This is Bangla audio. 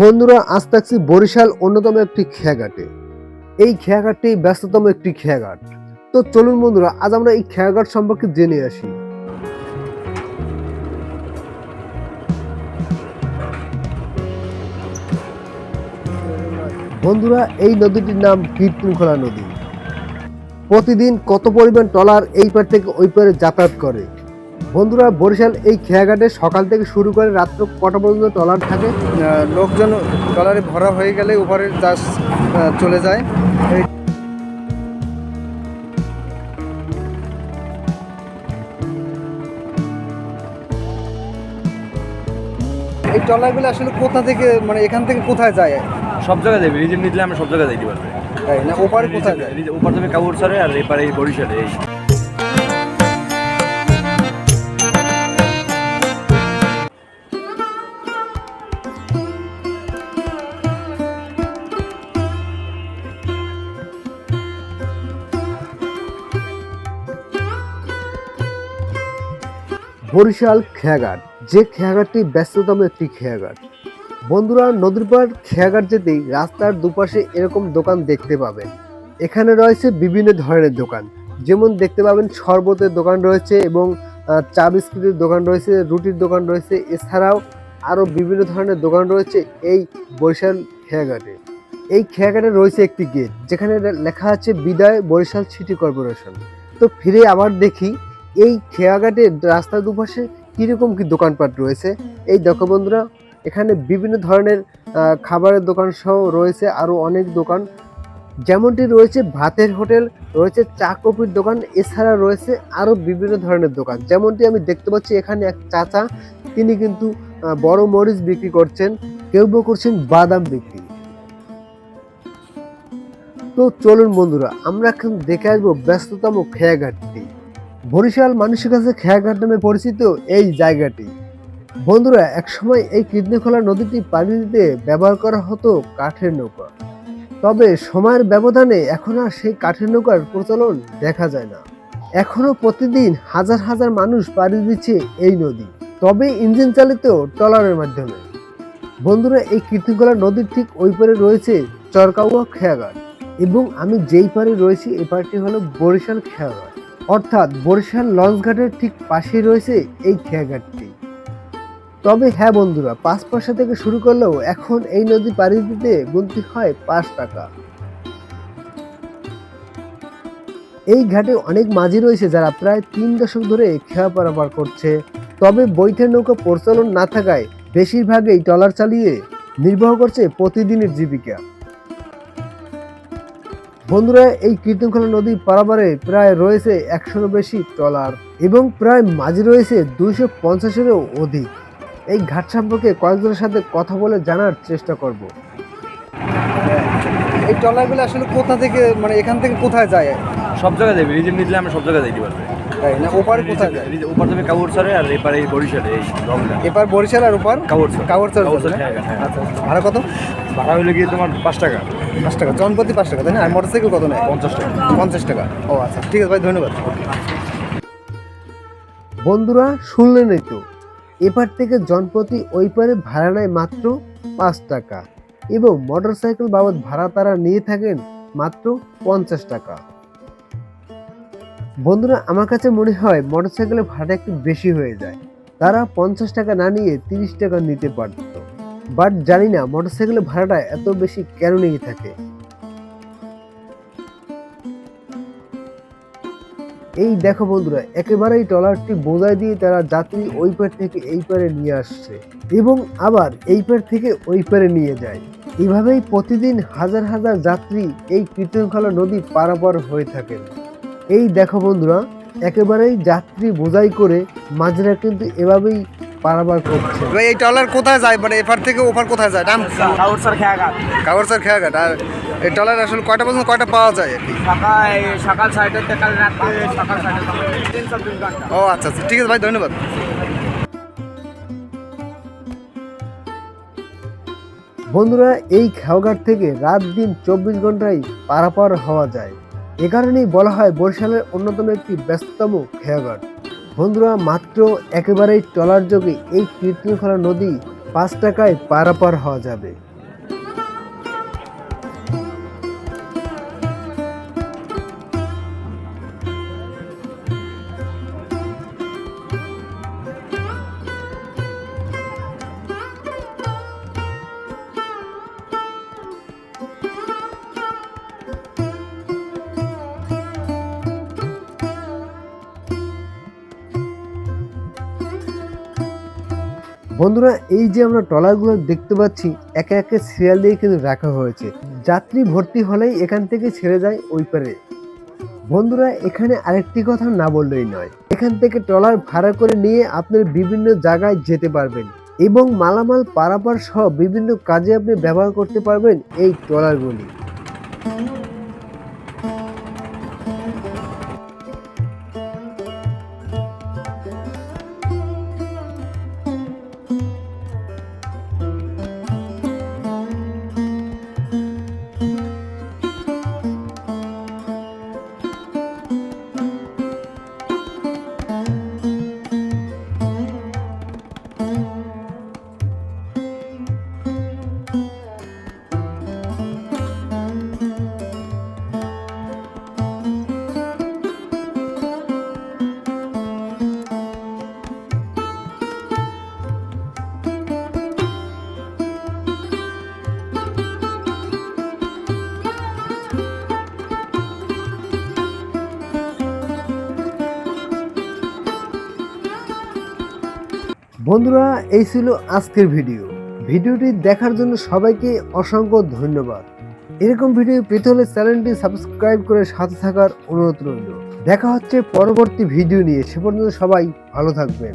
বন্ধুরা, আজ থাকছি বরিশাল অন্যতম একটি খেয়াঘাটে। এই খেয়াঘাটটি ব্যস্ততম একটি খেয়াঘাট। তো চলুন বন্ধুরা, আজ আমরা এই খেয়াঘাট সম্পর্কে জেনে আসি। বন্ধুরা, এই নদীটির নাম কীর্তনখোলা নদী। প্রতিদিন কত পরিমাণ ট্রলার এই পার থেকে ওই পারে যাতায়াত করে? বন্ধুরা বরিশাল এই খেয়াঘাটে সকাল থেকে শুরু করে রাত্র কটা পর্যন্ত ট্রলার থাকে? লোকজন ট্রলারে ভরা হয়ে গেলে উপরে জাস চলে যায়। এই- ট্রলারগুলো আসলে কোথা থেকে মানে এখান থেকে কোথায় যায়? সব জায়গায় যাবে রিজেম নিলে আমরা সব জায়গায় যাইতে পারবে। তাই না? ওপারে কোথায় যায়? ওপার যাবে কাউরসরে আর এপারে এই বরিশালে এই। বরিশাল খেয়াঘাট। যে খেয়াঘাটটি ব্যস্ততম একটি খেয়াঘাট। বন্ধুরা নদীর পাড় খেয়াঘাট যেতেই রাস্তার দুপাশে এরকম দোকান দেখতে পাবেন। এখানে রয়েছে বিভিন্ন ধরনের দোকান। যেমন দেখতে পাবেন শরবতের দোকান রয়েছে এবং চা বিস্কুটের দোকান রয়েছে, রুটির দোকান রয়েছে। এছাড়াও আরও বিভিন্ন ধরনের দোকান রয়েছে এই বরিশাল খেয়াঘাটে। এই খেয়াঘাটে রয়েছে একটি গেট, যেখানে লেখা আছে, বিদায় বরিশাল সিটি কর্পোরেশন। তো ফিরে আবার দেখি এই খেয়াঘাটের রাস্তার দুপাশে কীরকম কি দোকানপাট রয়েছে? এই দেখো বন্ধুরা, এখানে বিভিন্ন ধরনের খাবারের দোকান সহ রয়েছে আরও অনেক দোকান। যেমনটি রয়েছে ভাতের হোটেল, রয়েছে চা কফির দোকান, এছাড়া রয়েছে আরও বিভিন্ন ধরনের দোকান। যেমনটি আমি দেখতে পাচ্ছি, এখানে এক চাচা, তিনি কিন্তু বড় মরিচ বিক্রি করছেন, কেউ করছেন বাদাম বিক্রি। তো চলুন বন্ধুরা, আমরা এখন দেখে আসব ব্যস্ততম খেয়াঘাটটি। বরিশাল মানুষের কাছে খেয়াঘাট নামে পরিচিত এই জায়গাটি। বন্ধুরা, একসময় এই কীর্তনখোলা নদীটি পানি দিতে ব্যবহার করা হতো কাঠের নৌকা। তবে সময়ের ব্যবধানে এখন আর সেই কাঠের নৌকার প্রচলন দেখা যায় না। এখনও প্রতিদিন হাজার হাজার মানুষ পাড়ি দিচ্ছে এই নদী, তবে ইঞ্জিন চালিত ট্রলারের মাধ্যমে। বন্ধুরা, এই কীর্তনখোলা নদীর ঠিক ওই পারে রয়েছে চরকাউয়া খেয়াঘাট এবং আমি যেই পারে রয়েছি এই পারটি হলো বরিশাল খেয়াঘাট। অর্থাৎ বরিশাল লঞ্চঘাটের ঠিক পাশেই রয়েছে এই খেয়াঘাটটি। তবে হ্যাঁ বন্ধুরা পাঁচ পয়সা থেকে শুরু করলেও এখন এই নদী পাড়ি দিতে গুনতি হয় পাঁচ টাকা। এই ঘাটে অনেক মাঝি রয়েছে যারা প্রায় তিন দশক ধরে খেয়া পারাপার করছে। তবে বৈঠের নৌকা প্রচলন না থাকায় বেশিরভাগই ট্রলার চালিয়ে নির্বাহ করছে প্রতিদিনের জীবিকা। বন্ধুরা এই কীর্তনখোলা নদী পারাবারে প্রায় রয়েছে একশোরও বেশি ট্রলার এবং প্রায় মাঝে রয়েছে দুইশো পঞ্চাশেরও অধিক। এই ঘাট সম্পর্কে কয়েকজনের সাথে কথা বলে জানার চেষ্টা করব। এই ট্রলারগুলো আসলে কোথা থেকে মানে এখান থেকে কোথায় যায়? সব জায়গায় যাবে নিজের নিজে আমরা সব জায়গায় যাইতে পারবে। তাই না ওপারে কোথায় যায়? ওপার যাবে কাউরসরে আর এপারে এই বরিশালে এই রংটা। এপার বরিশাল আর ওপার? কাউরসর। কাউরসর? খেয়াঘাট, হ্যাঁ। আচ্ছা ভাড়া কত? ভাড়া হইলে গিয়ে তোমার পাঁচ টাকা। পাঁচ টাকা। জনপ্রতি পাঁচ টাকা তাই না? আর মোটরসাইকেল কত নেয়? পঞ্চাশ টাকা। পঞ্চাশ টাকা। ও আচ্ছা। ঠিক আছে ভাই ধন্যবাদ। বন্ধুরা শুনলেনই তো। এপার থেকে জনপ্রতি ওই পারে ভাড়া নেয় মাত্র পাঁচ টাকা। এবং মোটরসাইকেল বাবদ ভাড়া তারা নিয়ে থাকেন মাত্র পঞ্চাশ টাকা। বন্ধুরা, আমার কাছে মনে হয় মোটরসাইকেলের ভাড়া একটু বেশি হয়ে যায়। তারা পঞ্চাশ টাকা না নিয়ে তিরিশ টাকা নিতে পারত বাট জানি না মোটরসাইকেলের ভাড়াটা এত বেশি কেন নিয়ে থাকে। এই দেখো বন্ধুরা, একেবারেই ট্রলারটি বোঝাই দিয়ে তারা যাত্রী ওই পার থেকে এই পারে নিয়ে আসছে এবং আবার এই পার থেকে ওই পারে নিয়ে যায়। এভাবেই প্রতিদিন হাজার হাজার যাত্রী এই কীর্তনখোলা নদী পারাপার হয়ে থাকেন। এই দেখো বন্ধুরা একেবারেই যাত্রী বোঝাই করে মাঝরা কিন্তু এভাবেই পারাপার করছে। ভাই এই ট্রলার কোথায় যায়? মানে এপার থেকে ওপার কোথায় যায়? নাম কাউরসর খেয়াঘাট। কাগড়চর খেয়াঘাট। আর এই ট্রলার আসলে কয়টা পর্যন্ত কয়টা পাওয়া যায় আর কি? সকাল সকাল ছয়টা থেকে কাল রাত্রে সকাল ঘণ্টা ও আচ্ছা আচ্ছা। ঠিক আছে ভাই ধন্যবাদ। বন্ধুরা এই খেয়াঘাট থেকে রাত দিন চব্বিশ ঘন্টায় পারাপার হওয়া যায়। এ কারণেই বলা হয় বরিশালের অন্যতম একটি ব্যস্ততম খেয়াঘাট বন্ধুরা, মাত্র একেবারেই ট্রলার যোগে এই কীর্তনখোলা নদী পাঁচ টাকায় পারাপার হওয়া যাবে। বন্ধুরা, এই যে আমরা ট্রলারগুলো দেখতে পাচ্ছি, একে একে সিরিয়াল দিয়ে কিন্তু রাখা হয়েছে। যাত্রী ভর্তি হলেই এখান থেকে ছেড়ে যায় ওই পারে। বন্ধুরা, এখানে আরেকটি কথা না বললেই নয়। এখান থেকে ট্রলার ভাড়া করে নিয়ে আপনার বিভিন্ন জায়গায় যেতে পারবেন এবং মালামাল পারাপার সহ বিভিন্ন কাজে আপনি ব্যবহার করতে পারবেন এই ট্রলারগুলি। বন্ধুরা, এই ছিল আজকের ভিডিও। ভিডিওটি দেখার জন্য সবাইকে অসংখ্য ধন্যবাদ। এরকম ভিডিও পেতে হলে চ্যানেলটি সাবস্ক্রাইব করে সাথে থাকার অনুরোধ রইল। দেখা হচ্ছে পরবর্তী ভিডিও নিয়ে। সে পর্যন্ত সবাই ভালো থাকবেন।